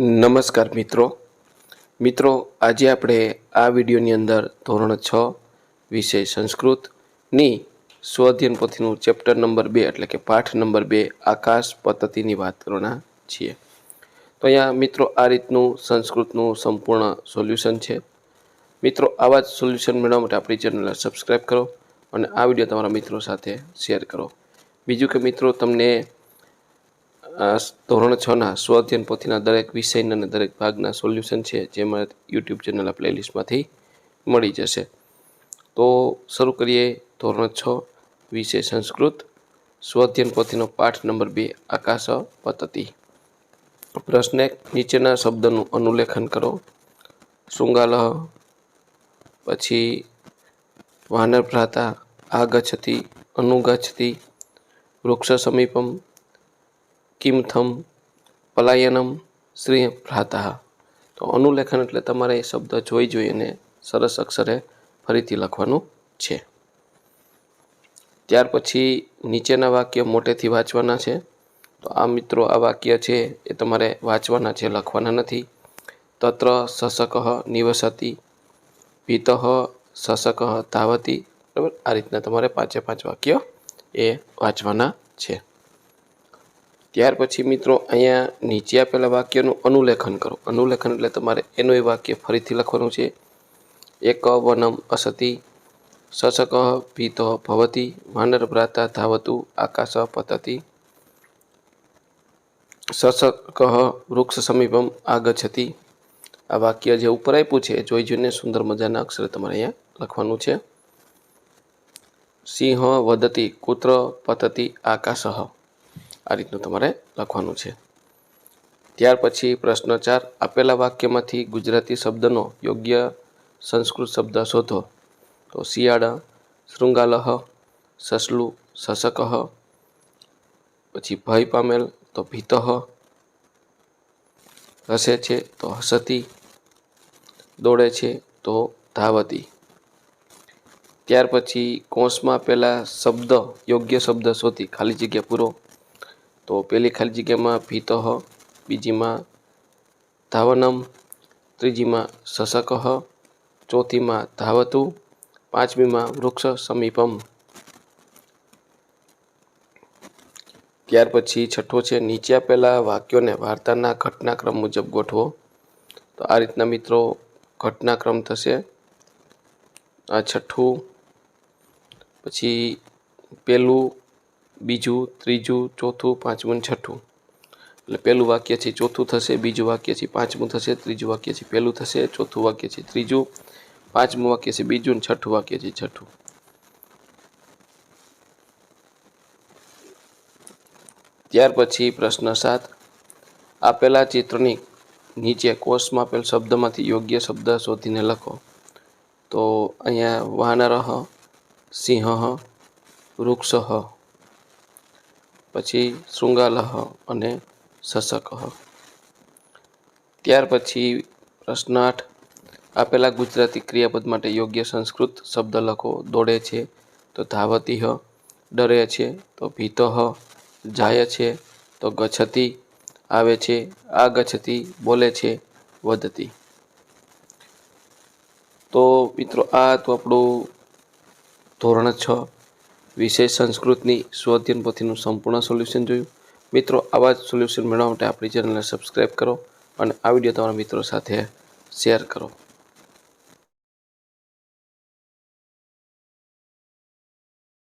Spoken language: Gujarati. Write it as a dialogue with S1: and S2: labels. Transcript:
S1: નમસ્કાર મિત્રો. મિત્રો, આજે આપણે આ વિડીયોની અંદર ધોરણ છ વિષય સંસ્કૃતની સ્વઅધ્યયન પોથીનું ચેપ્ટર નંબર બે એટલે કે પાઠ નંબર બે આકાશ પદ્ધતિની વાત કરવાના છીએ. તો અહીંયા મિત્રો આ રીતનું સંસ્કૃતનું સંપૂર્ણ સોલ્યુશન છે. મિત્રો, આવા જ સોલ્યુશન મેળવવા માટે આપણી ચેનલને સબસ્ક્રાઈબ કરો અને આ વીડિયો તમારા મિત્રો સાથે શેર કરો. બીજું કે મિત્રો, તમને ધોરણ છના સ્વઅધ્યયન પોથીના દરેક વિષયના અને દરેક ભાગના સોલ્યુશન છે, જેમાં યુટ્યુબ ચેનલના પ્લેલિસ્ટમાંથી મળી જશે. તો શરૂ કરીએ ધોરણ છ, વિષય સંસ્કૃત. સ્વઅધ્યયન પોથીનો પાઠ નંબર બે, આકાશ પતતી. પ્રશ્ન એક નીચેના શબ્દનું અનુલેખન કરો. શૃંગાલહ પછી વાનર ભ્રાતા આગચ્છતિ અનુગચ્છતી વૃક્ષ સમીપમ કિમથમ પલાયનમ શ્રી ભ્રાતા તો અનુલેખન એટલે તમારે એ શબ્દ જોઈ જોઈને સરસ અક્ષરે ફરીથી લખવાનું છે ત્યાર પછી નીચેના વાક્ય મોટેથી વાંચવાના છે તો આ મિત્રો આ વાક્ય છે એ તમારે વાંચવાના છે લખવાના નથી તત્ર શશક નિવસતી ભીત શશક ધાવતી બરાબર આ રીતના તમારે પાંચે પાંચ વાક્ય એ વાંચવાના છે ત્યાર પછી મિત્રો અહીંયા નીચે આપેલા વાક્યનું અનુલેખન કરો. અનુલેખન એટલે તમારે એનું એ વાક્ય ફરીથી લખવાનું છે. એક વનમ અસતી શશક ભીતો ભવતી, વાનર ભ્રાતા ધાવતું, આકાશ પતતી. શશક વૃક્ષ સમીપમ આગછતી આ વાક્ય જે ઉપર આપ્યું છે જોઈ જોઈને સુંદર મજાના અક્ષરે તમારે અહીંયા લખવાનું છે. સિંહ વદતી, કુત્ર પતતી, આકાશ. આ રીતનું તમારે લખવાનું છે. ત્યાર પછી પ્રશ્ન ચાર, આપેલા વાક્યમાંથી ગુજરાતી શબ્દનો યોગ્ય સંસ્કૃત શબ્દ શોધો. તો શિયાળા, શૃંગાલહ, સસલું સશકહ પછી ભય પામેલ, તો ભીતઃ હસે છે, તો હસતી, દોડે છે, તો ધાવતી. ત્યાર પછી કોષમાં પહેલાં શબ્દ, યોગ્ય શબ્દ શોધી, ખાલી જગ્યા પૂરો તો પહેલી ખાલી જગ્યામાં ભીતઃ, બીજીમાં ધાવનમ, ત્રીજીમાં શશકઃ, ચોથીમાં ધાવતું, પાંચમીમાં વૃક્ષ સમીપમ. ત્યાર પછી છઠ્ઠો છે, નીચે આપેલા વાક્યોને વાર્તાના ઘટનાક્રમ મુજબ ગોઠવો. તો આ રીતના મિત્રો ઘટનાક્રમ થશે. આ છઠ્ઠું, પછી પહેલું બીજું, ત્રીજું, ચોથું, પાંચમું છઠ્ઠું. એટલે પહેલું વાક્ય છે, ચોથું થશે, બીજું વાક્ય છે, પાંચમું થશે, ત્રીજું વાક્ય છે, પહેલું થશે, ચોથું વાક્ય છે, ત્રીજું, પાંચમું વાક્ય છે, બીજું ને છઠ્ઠું વાક્ય છે, છઠ્ઠું. ત્યાર પછી પ્રશ્ન સાત. આપેલા ચિત્રની નીચે કોષમાં આપેલ શબ્દમાંથી યોગ્ય શબ્દ શોધીને લખો. તો અહીંયા વાનર સિંહ વૃક્ષ પછી શૃંગાલહ અને શશક. ત્યાર પછી પ્રશ્ન આઠ આપેલા ગુજરાતી ક્રિયાપદ માટે યોગ્ય સંસ્કૃત શબ્દ લખો. દોડે છે તો ધાવતી હ ડરે છે તો ભીતહ, જાય છે તો ગચ્છતી, આવે છે, આ ગચ્છતી, બોલે છે, વધતી. તો મિત્રો આ તો આપણું ધોરણ છ. વિષય સંસ્કૃતની સ્વઅધ્યયન પોથીનું સંપૂર્ણ સોલ્યુશન જોયું. મિત્રો, આવા જ સોલ્યુશન મેળવવા માટે આપણી ચેનલને સબસ્ક્રાઈબ કરો અને આ વીડિયો તમારા મિત્રો સાથે શેર કરો.